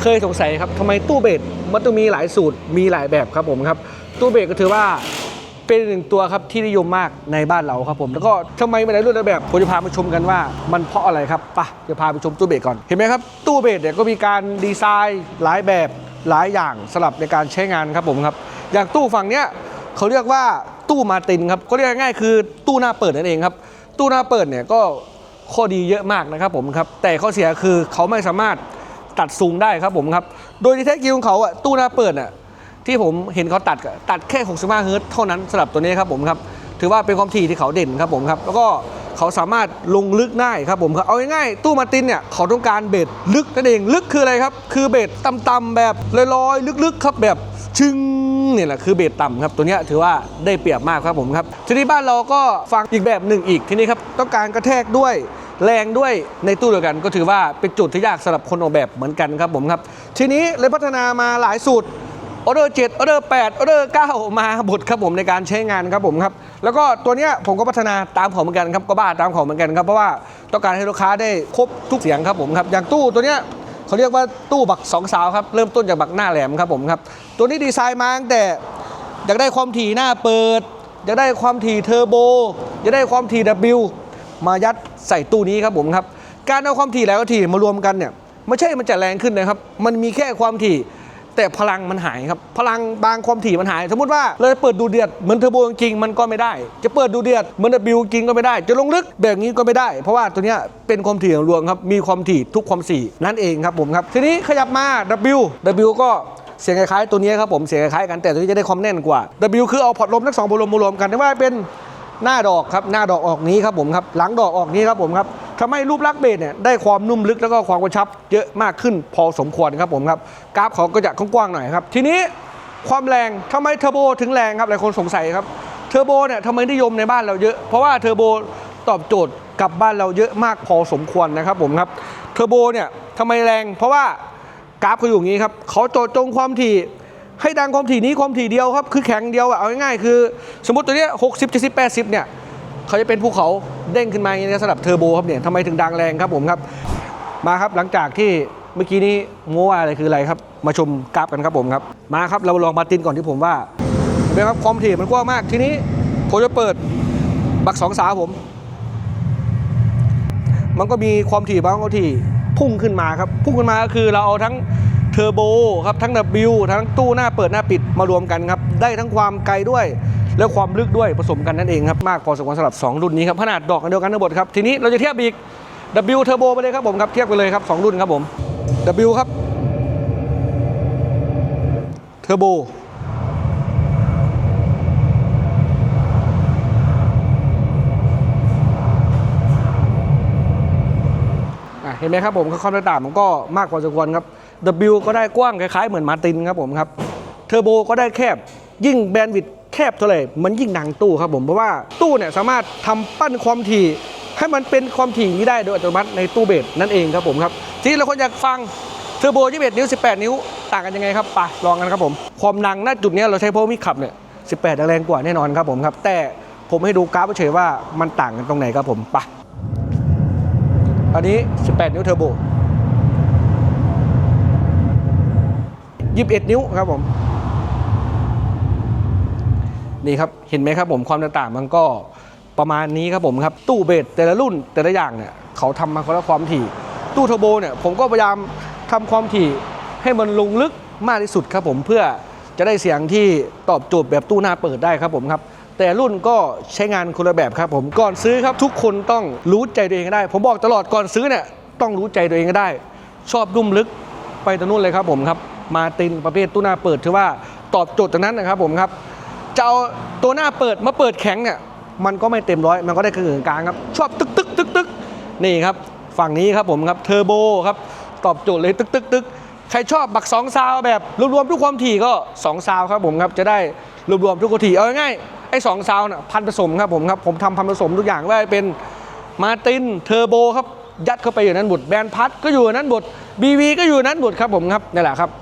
เคยสงสัยครับทำไมตู้เบสมันต้องมีหลายสูตรมีหลายแบบครับผมครับ ตู้เบสก็ถือว่าเป็นหนึ่งตัวครับที่นิยมมากในบ้านเราครับผมแล้วก็ทำไมมีหลายรุ่นหลายแบบผมจะพามาชมกันว่ามันเพราะอะไรครับไปะเดี๋ยวพาไปชมตู้เบสก่อนเห็นไหมครับตู้เบสเนี่ยก็มีการดีไซน์หลายแบบหลายอย่างสลับในการใช้งานครับผมครับ อย่างตู้ฝั่งเนี้ยเขาเรียกว่าตู้มาตินครับก็เรียกง่ายคือตู้หน้าเปิดนั่นเองครับ ตู้หน้าเปิดเนี่ยก็ข้อดีเยอะมากนะครับผมครับแต่ข้อเสียคือเขาไม่สามารถ ตัดซูงได้ครับผมครับ โดยที่แท็กิวของเขาอะตู้หน้าเปิดอะที่ผมเห็นเขาตัดตัดแค่ 65เฮิร์ตเท่านั้นสำหรับตัวนี้ครับผมครับ ถือว่าเป็นความถี่ที่เขาเด่นครับผมครับ แล้วก็เขาสามารถลงลึกได้ครับผมครับเอาง่ายๆตู้มาตินเนี่ยเขาต้องการเบสลึกนั่นเองลึกคืออะไรครับ คือเบสต่ำๆแบบลอยๆ ลึกๆ ครับแบบ ชึงเนี่ยแหละคือเบสต่ำครับ ตัวนี้ถือว่าได้เปรียบมากครับผมครับ ทีนี้บ้านเราก็ฟังอีกแบบหนึ่งอีกทีนี้ครับต้องการกระแทกด้วยแรงด้วยในตู้เดียวกัน ก็ถือว่าเป็นจุดที่ยากสำหรับคนออกแบบเหมือนกันครับผมครับ ทีนี้เลยพัฒนามาหลายสูตรออเดอร์7ออเดอร์8ออเดอร์9มาบทครับผมในการใช้งานครับผมครับ แล้วก็ตัวเนี้ยผมก็พัฒนาตามเขาเหมือนกันครับก็บ้าตามเขาเหมือนกันครับเพราะว่าต้องการให้ลูกค้าได้ครบทุกเสียงครับผมครับอย่างตู้ตัวเนี้ย เขาเรียกว่าตู้บักสองสาวครับเริ่มต้นจากบักหน้าแหลมครับผมครับตัวนี้ดีไซน์มาตั้งแต่อยากได้ความถี่หน้าเปิดอยากได้ความถี่เทอร์โบอยากได้ความถี่ W มายัดใส่ตู้นี้ครับผมครับการเอาความถี่หลายความถี่มารวมกันเนี่ยไม่ใช่มันจะแรงขึ้นนะครับ มันมีแค่ความถี่ แต่พลังมันหายครับ พลังบางความถี่มันหาย สมมติว่าเราจะเปิดดูเดือดเหมือนเทอร์โบจริงมันก็ไม่ได้ จะเปิดดูเดือดเหมือนบิวจริงก็ไม่ได้ จะลงลึกแบบนี้ก็ไม่ได้ เพราะว่าตัวเนี้ยเป็นความถี่ของรวงครับ มีความถี่ทุกความถี่นั่นเองครับผมครับ ทีนี้ขยับมา W W ก็เสียงคล้ายๆตัวนี้ครับผม เสียงคล้ายๆกันแต่ตัวนี้จะได้ความแน่นกว่า W คือเอาพอร์ตลมทั้งสองพอร์ตลมรวมกันไม่ว่าเป็นหน้าดอกครับหน้าดอกออกนี้ครับผมครับหลังดอกออกนี้ครับผมครับ ทำให้รูปลักษณ์เบสเนี่ยได้ความนุ่มลึกแล้วก็ความกระชับเยอะมากขึ้นพอสมควรครับผมครับกราฟเขาก็จะกว้างๆหน่อยครับ ทีนี้ความแรงทำไมเทอร์โบถึงแรงครับหลายคนสงสัยครับเทอร์โบเนี่ยทำไมนิยมในบ้านเราเยอะ เพราะว่าเทอร์โบตอบโจทย์กับบ้านเราเยอะมากพอสมควรนะครับผมครับเทอร์โบเนี่ยทำไมแรง เพราะว่ากราฟเขาอยู่อย่างนี้ครับเขาโจทย์จงความถี่ให้ดังความถี่นี้ความถี่เดียวครับคือแข็งเดียวอะเอาง่ายๆคือ สมมติตัวเนี้ยหกสิบเจ็ดสิบแปดสิบเนี่ย เขาจะเป็นภูเขาเด้งขึ้นมาอย่างนี้นะสำหรับเทอร์โบครับเนี่ยทำไมถึงดังแรงครับผมครับ มาครับหลังจากที่เมื่อกี้นี้โม้อะไรคืออะไรครับ มาชมกราฟกันครับผมครับ มาครับเราลองมาตินก่อนที่ผมว่าเห็นไหมครับความถี่มันกว้างมากทีนี้ผมจะเปิดบักสองสาวผม มันก็มีความถี่บางความถี่พุ่งขึ้นมาครับ พุ่งขึ้นมาก็คือเราเอาทั้งเทอร์โบครับทั้ง W ทั้งตู้หน้าเปิดหน้าปิดมารวมกันครับ ได้ทั้งความไกลด้วย และความลึกด้วยผสมกันนั่นเองครับมากพอสมควรสำหรับ 2 รุ่นนี้ครับขนาดดอกอันเดียวกันทั้งหมดครับทีนี้เราจะเทียบอีก W เทอร์โบไปเลยครับผมครับเทียบกันเลยครับ2รุ่นครับผม W ครับเทอร์โบอะเห็นไหมครับผมความแตกต่างมันก็มากพอสมควรครับ W ก็ได้กว้างคล้ายๆเหมือนมาตินครับผมครับเทอร์โบก็ได้แคบยิ่งแบนด์วิดต แคบเท่าไหร่มันยิ่งดังตู้ครับผมเพราะว่าตู้เนี่ยสามารถทำปั้นความถี่ให้มันเป็นความถี่นี้ได้โดยอัตโนมัติในตู้เบสนั่นเองครับผมครับทีนี้เราคนอยากฟังเทอร์โบ21นิ้ว 18 นิ้ว ต่างกันยังไงครับไปลองกันครับผม ความดังณจุดนี้เราใช้เพราะมิขับเนี่ย 18 แรงกว่าแน่นอนครับผมครับ แต่ผมให้ดูกราฟเฉยว่ามันต่างกันตรงไหนครับผมไปอันนี้ 18 นิ้วเทอร์โบ 21 นิ้วครับผม นี่ครับเห็นไหมครับผมความต่างมันก็ประมาณนี้ครับผมครับตู้เบสแต่ละรุ่นแต่ละอย่างเนี่ยเขาทำมาคนละความถี่ ตู้เทอร์โบเนี่ยผมก็พยายามทำความถี่ให้มันลงลึกมากที่สุดครับผมเพื่อจะได้เสียงที่ตอบโจทย์แบบตู้หน้าเปิดได้ครับผมครับแต่รุ่นก็ใช้งานคนละแบบครับผมก่อนซื้อครับทุกคนต้องรู้ใจตัวเองได้ ผมบอกตลอดก่อนซื้อเนี่ยต้องรู้ใจตัวเองได้ ชอบรุ่มลึกไปตรงนู้นเลยครับผมครับมาตินประเภทตู้หน้าเปิดถือว่าตอบโจทย์ตรงนั้นนะครับผมครับ จะเอาตัวหน้าเปิดมาเปิดแข็งเนี่ยมันก็ไม่เต็มร้อยมันก็ได้กึ่งกลางครับชอบตึกตึกตึกตึกนี่ครับฝั่งนี้ครับผมครับเทอร์โบครับตอบโจทย์เลยตึกตึกตึกใครชอบบักสองซาวแบบรวมๆทุกความถี่ก็สองซาวครับผมครับจะได้รวมๆทุกความถี่เอาง่ายไอ้สองซาวน่ะพันผสมครับผมครับผมทำพันผสมทุกอย่างว่าเป็นมาตินเทอร์โบครับยัดเข้าไปอยู่นั้นหมดแบนพัดก็อยู่นั้นหมดบีวีก็อยู่นนั้นหมดครับผมครับนี่แหละครับ